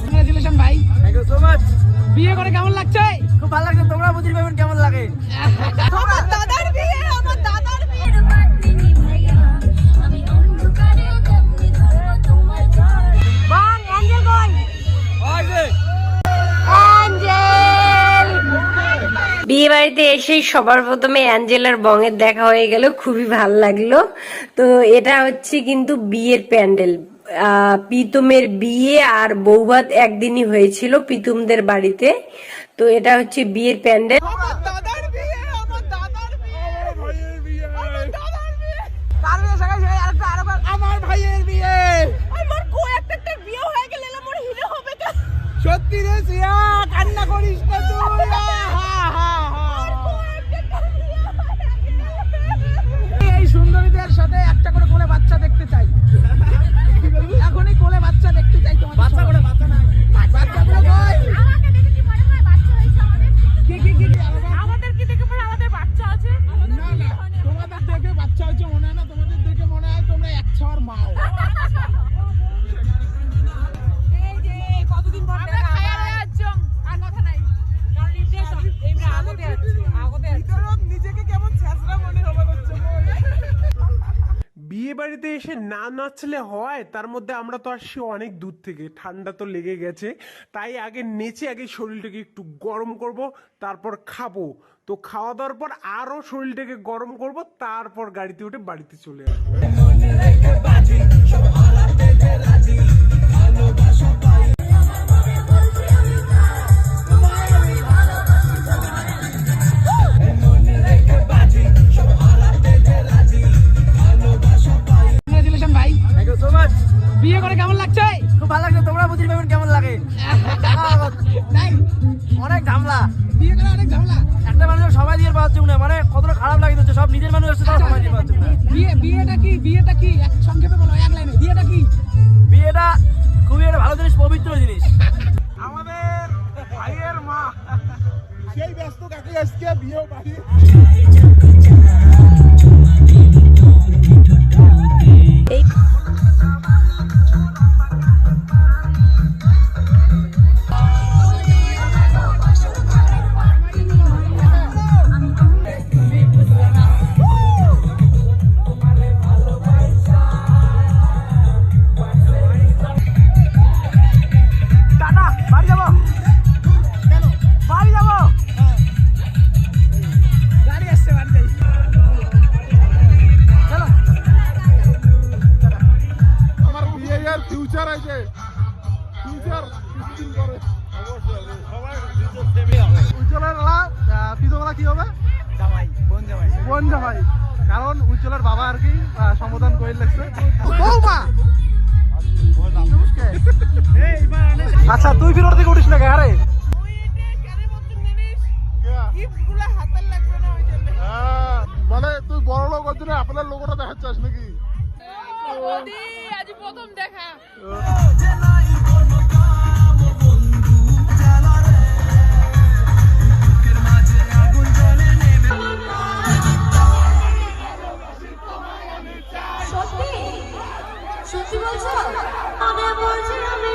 Congratulations ভাই thank you so much বিয়ে করে কেমন লাগছে? খুব ভালো লাগছে তোমরা বুঝতে পারবেন কেমন লাগে? বিয়ে বাড়িতে এসেই সবার প্রথমে অ্যাঞ্জেলার বঙের দেখা হয়ে গেল খুবই ভালো লাগল। তো এটা হচ্ছে কিন্তু বিয়ের প্যান্ডেল। আহ, পিতুমের বিয়ে আর বৌভাত একদিনই হয়েছিল পিতুমদের বাড়িতে। তো এটা হচ্ছে বিয়ের প্যান্ডেল। আমার দাদার বিয়ে আমার দাদার বিয়ে। ভাইয়ের বিয়ে। আমার দাদার বিয়ে। কার বিয়ে সবাই সবাই আরেকটা আরেকবার। আমার ভাইয়ের বিয়ে। আমার কো একটা একটা বিয়ে হয়ে গেলে মোর হিরো হবে সত্যি রে সিয়া কান্না করিস না। বাড়িতে এসে না নাচলে হয়, তার মধ্যে আমরা তো আসছি অনেক দূর থেকে। ঠান্ডা তো লেগে গেছে। তাই আগে নেচে আগে শরীরটাকে একটু গরম করব, তারপর খাব। তো খাওয়া দাওয়ার পর আরও শরীরটাকে গরম করব, তারপর গাড়িতে উঠে বাড়িতে চলে আসব। বিয়ে করে কেমন লাগছে? খুব ভালো লাগছে তোমরা বুঝি পাবেন কেমন লাগে। অনেক ঝামলা। বিয়ে করে অনেক ঝামেলা। একটা মানুষের সবাই দিয়ে পাচ্ছে না মানে কতটা খারাপ লাগে হচ্ছে সব নিজের মানুষ হচ্ছে তাও সবাই দিয়ে পাচ্ছে বিয়ে বিয়েটা কি বিয়েটা কি? এক সংক্ষেপে বলো এক লাইনে। বিয়েটা কি? বিয়েটা খুবই একটা ভালো জিনিস পবিত্র জিনিস। আমাদের ভাইয়ের মা সেই ব্যস্ত কাকে আজকে বিয়ে বাড়ি? আর ফিউচার কিছুদিন পরে। উজ্জ্বলের পিতবেলা কি হবে? জামাই বোন জামাই। বোন জামাই। কারণ উজ্জ্বলের বাবা আর কি সমাধান করে লাগছে বৌমা! আচ্ছা তুই ফিরোর থেকে উঠিস না কে? আরে। মানে তুই বড় লোক আপনার লোকটা দেখাচ্ছিস নাকি? আজ প্রথম দেখা। সত্যি? বলছো? আমি বলছি আমি